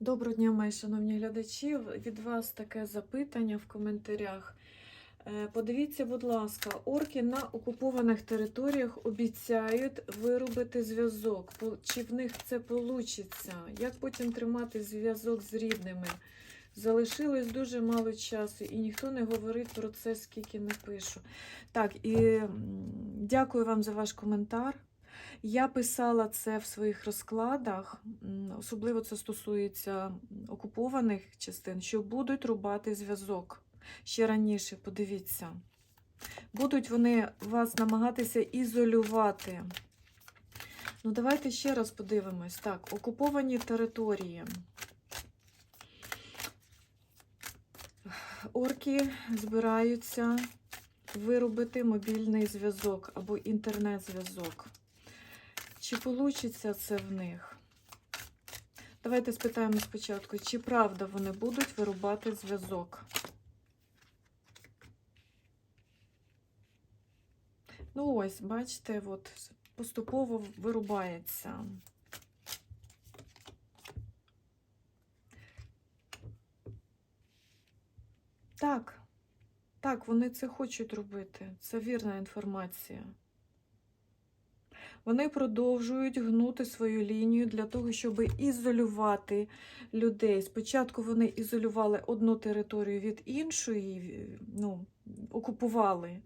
Доброго дня, мої шановні глядачі. Від вас таке запитання в коментарях. Е, Подивіться, будь ласка, орки на окупованих територіях обіцяють виробити зв'язок. Чи в них це вийде? Як потім тримати зв'язок з рідними? Залишилось дуже мало часу, і ніхто не говорить про це, скільки не пишу. Так, і дякую вам за ваш коментар. Я писала це в своїх розкладах, особливо це стосується окупованих частин, що будуть рубати зв'язок. Ще раніше, подивіться. Будуть вони вас намагатися ізолювати. Ну, давайте ще раз подивимось. Так, окуповані території. Орки збираються виробити мобільний зв'язок або інтернет-зв'язок. Чи вийде це в них? Давайте спитаємо спочатку, чи правда вони будуть вирубати зв'язок? Ну ось, бачите, от поступово вирубається. Так, так, вони це хочуть робити. Це вірна інформація. Вони продовжують гнути свою лінію для того, щоб ізолювати людей. Спочатку вони ізолювали одну територію від іншої, ну, окупували.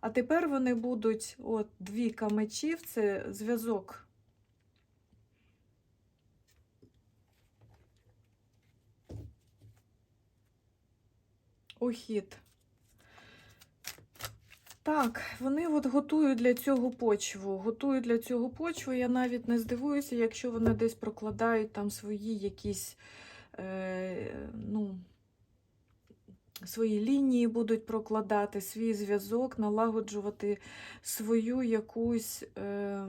А тепер вони будуть от двійка мечів це зв'язок. Ухід. Так, вони от готують для цього почву. Готують для цього почву. Я навіть не здивуюся, якщо вони десь прокладають там свої якісь е, ну, свої лінії будуть прокладати, свій зв'язок, налагоджувати свою якусь е,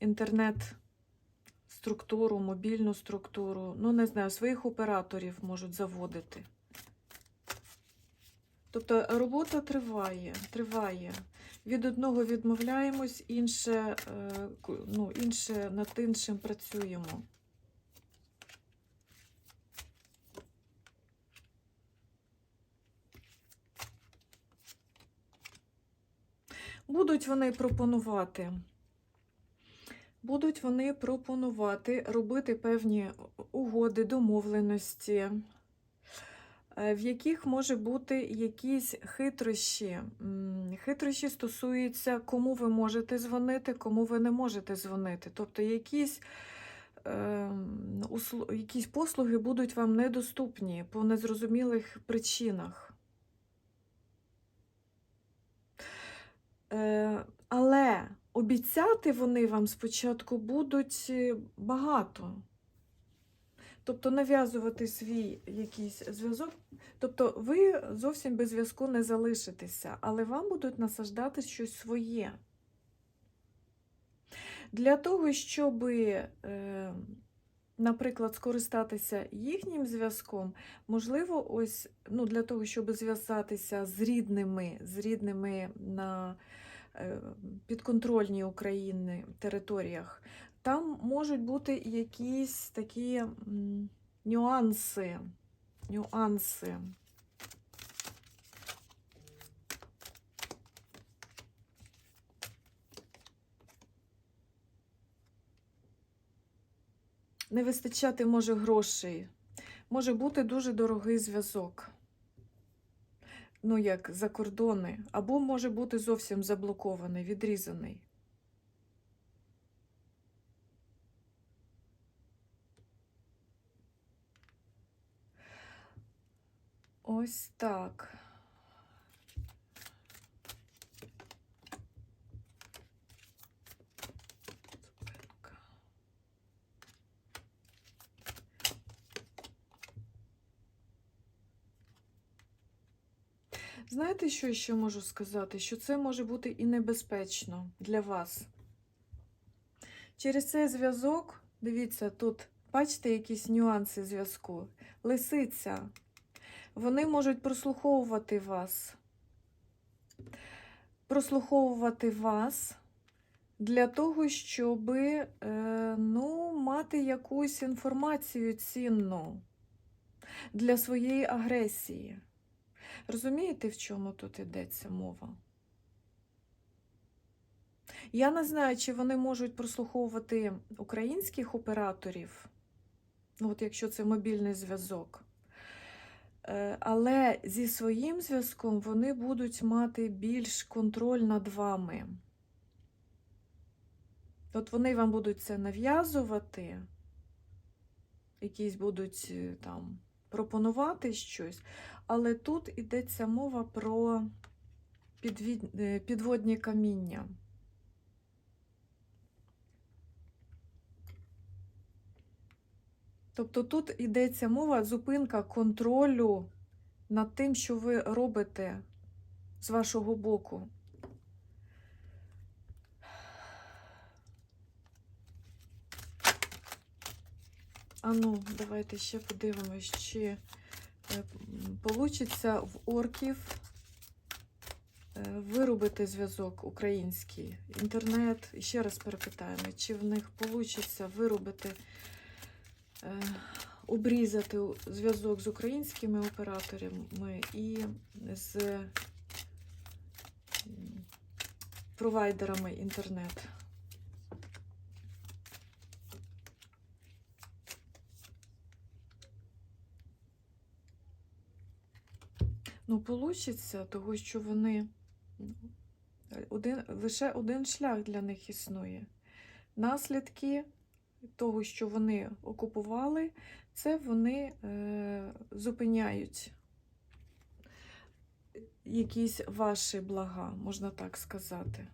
інтернет-структуру, мобільну структуру. Ну, не знаю, своїх операторів можуть заводити. Тобто робота триває, триває. Від одного відмовляємось, інше, е, ну, інше над іншим працюємо. Будуть вони пропонувати. Будуть вони пропонувати робити певні угоди, домовленості, в яких може бути якісь хитрощі. Хитрощі стосуються, кому ви можете дзвонити, кому ви не можете дзвонити. Тобто якісь, е, якісь послуги будуть вам недоступні по незрозумілих причинах. Е, Але обіцяти вони вам спочатку будуть е, багато. Тобто нав'язувати свій якийсь зв'язок. Тобто ви зовсім без зв'язку не залишитеся, але вам будуть насаждати щось своє. Для того, щоб, е, наприклад, скористатися їхнім зв'язком, можливо, ось ну, для того, щоб зв'язатися з рідними, з рідними на е, підконтрольній Україні територіях, там можуть бути якісь такі нюанси. Нюанси. Не вистачати може грошей. Може бути дуже дорогий зв'язок. Ну, як за кордони, або може бути зовсім заблокований, відрізаний. Ось так. Знаєте, що ще можу сказати? Що це може бути і небезпечно для вас. Через цей зв'язок, дивіться, тут бачите якісь нюанси зв'язку. Лисиця. Вони можуть прослуховувати вас. Прослуховувати вас для того, щоб е, ну, мати якусь інформацію цінну для своєї агресії. Розумієте, в чому тут йдеться мова? Я не знаю, чи вони можуть прослуховувати українських операторів, ну, от якщо це мобільний зв'язок. Е, Але зі своїм зв'язком вони будуть мати більш контроль над вами. От вони вам будуть це нав'язувати, якісь будуть е, там пропонувати щось, але тут йдеться мова про підвід... е, підводні каміння. Тобто тут йдеться мова зупинка контролю над тим, що ви робите з вашого боку. А ну, давайте ще подивимось, чи вийде в орків е, виробити зв'язок український, інтернет. І ще раз перепитаємо, чи в них вийде виробити, е, обрізати зв'язок з українськими операторами і з провайдерами інтернету. Ну, получиться, того, що вони один, лише один шлях для них існує. Наслідки того, що вони окупували, це вони е, зупиняють якісь ваші блага, можна так сказати.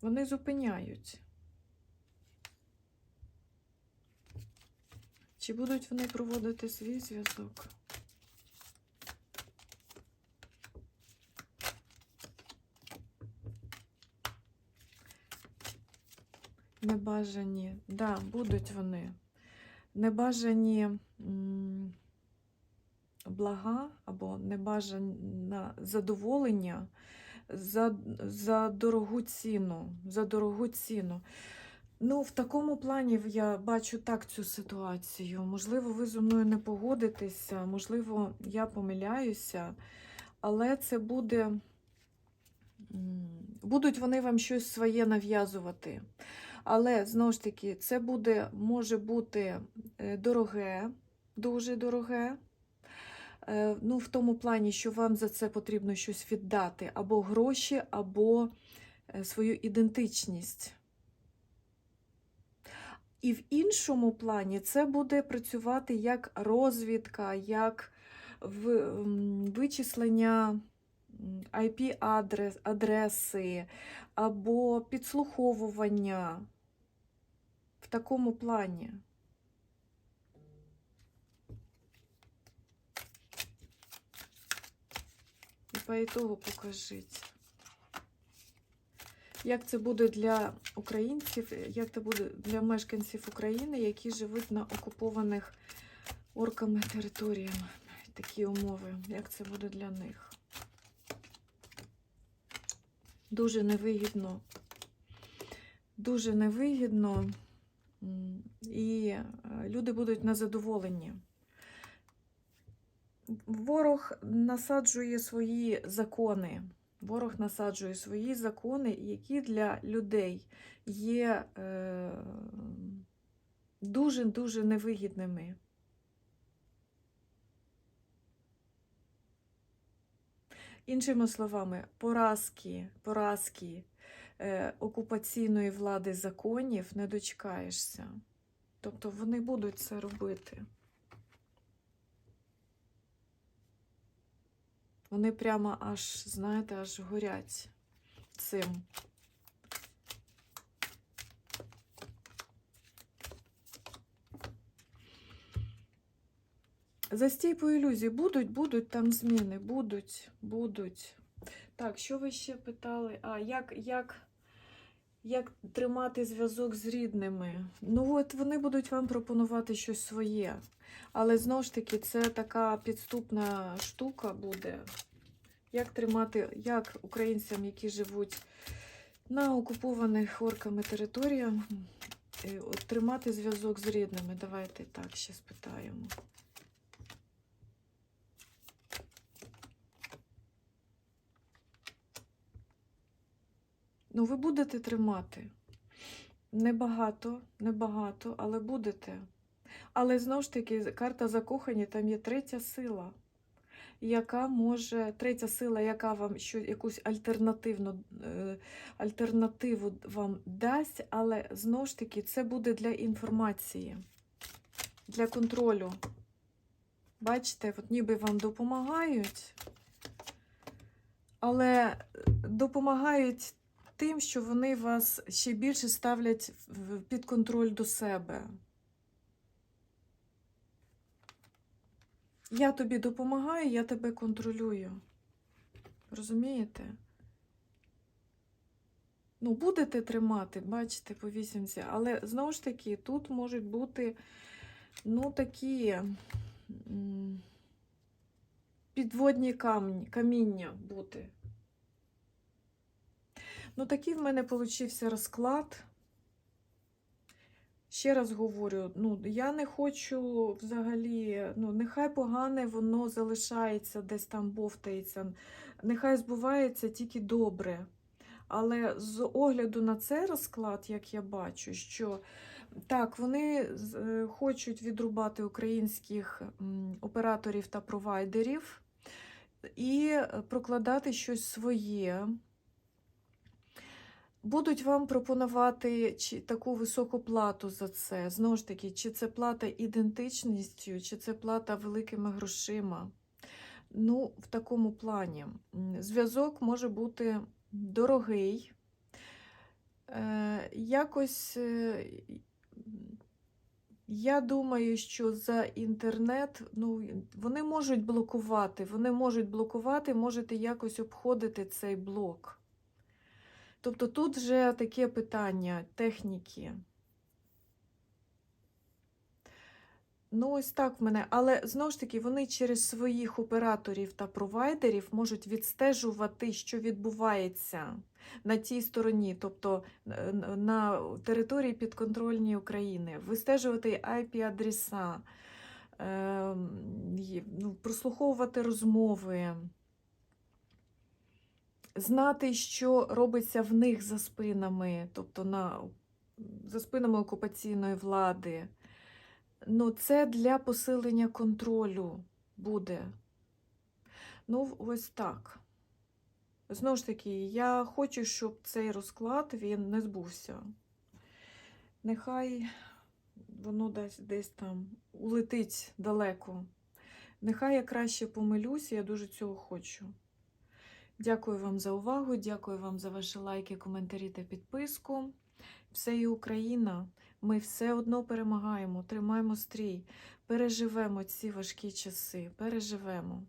Вони зупиняють. Чи будуть вони проводити свій зв'язок? Небажані, да, будуть вони. Небажані блага або небажане задоволення за, за дорогу ціну. За дорогу ціну. Ну, в такому плані я бачу так цю ситуацію. Можливо, ви зі мною не погодитеся, можливо, я помиляюся, але це буде. Будуть вони вам щось своє нав'язувати. Але знову ж таки, це буде, може бути е, дороге, дуже дороге. Е, Ну, в тому плані, що вам за це потрібно щось віддати, або гроші, або е, свою ідентичність. І в іншому плані це буде працювати як розвідка, як вичислення IP-адреси або підслуховування в такому плані. І по ітогу покажіть. Як це буде для українців, як це буде для мешканців України, які живуть на окупованих орками територіями? Такі умови, як це буде для них? Дуже невигідно. Дуже невигідно, і е, люди будуть незадоволені. Ворог насаджує свої закони. Ворог насаджує свої закони, які для людей є е, дуже-дуже невигідними. Іншими словами, поразки, поразки е, окупаційної влади законів не дочекаєшся. Тобто вони будуть це робити. Вони прямо аж, знаєте, аж горять цим. Застій по ілюзії. Будуть, будуть там зміни, будуть, будуть. Так, що ви ще питали? А, як, як, як тримати зв'язок з рідними? Ну, от вони будуть вам пропонувати щось своє. Але знову ж таки, це така підступна штука буде. Як тримати, як українцям, які живуть На окупованих орками територіях е, тримати зв'язок з рідними. Давайте так ще спитаємо. Ну, ви будете тримати. Небагато, небагато, але будете. Але знову ж таки, карта закохані, там є третя сила, яка може, третя сила, яка вам що, якусь альтернативну, е, альтернативу вам дасть, але знову ж таки, це буде для інформації, для контролю. Бачите, от ніби вам допомагають, але допомагають тим, що вони вас ще більше ставлять під контроль до себе. Я тобі допомагаю, я тебе контролюю. Розумієте? Ну, будете тримати, бачите, по вісімці, але знову ж таки, тут можуть бути, ну, такі підводні камні, каміння бути. Ну, такий в мене получився розклад. Ще раз говорю, ну, я не хочу взагалі, ну, нехай погане воно залишається, десь там бовтається, нехай збувається тільки добре. Але з огляду на цей розклад, як я бачу, що так, вони е, хочуть відрубати українських операторів та провайдерів і прокладати щось своє. Будуть вам пропонувати чи таку високу плату за це. Знову ж таки, чи це плата ідентичністю, чи це плата великими грошима. Ну, в такому плані. Зв'язок може бути дорогий. Е, якось е, я думаю, що за інтернет ну, вони можуть блокувати, вони можуть блокувати, можете якось обходити цей блок. Тобто тут вже таке питання техніки. Ну, ось так в мене. Але знову ж таки, вони через своїх операторів та провайдерів можуть відстежувати, що відбувається на тій стороні, тобто е, на території підконтрольній України, вистежувати IP-адреса, ем, ну, прослуховувати розмови знати, що робиться в них за спинами, тобто на, за спинами окупаційної влади. Ну, це для посилення контролю буде. Ну, ось так. Знову ж таки, я хочу, щоб цей розклад він не збувся. Нехай воно десь, десь там улетить далеко. Нехай я краще помилюсь, я дуже цього хочу. Дякую вам за увагу, дякую вам за ваші лайки, коментарі та підписку. Все і Україна. Ми все одно перемагаємо, тримаємо стрій, переживемо ці важкі часи, переживемо.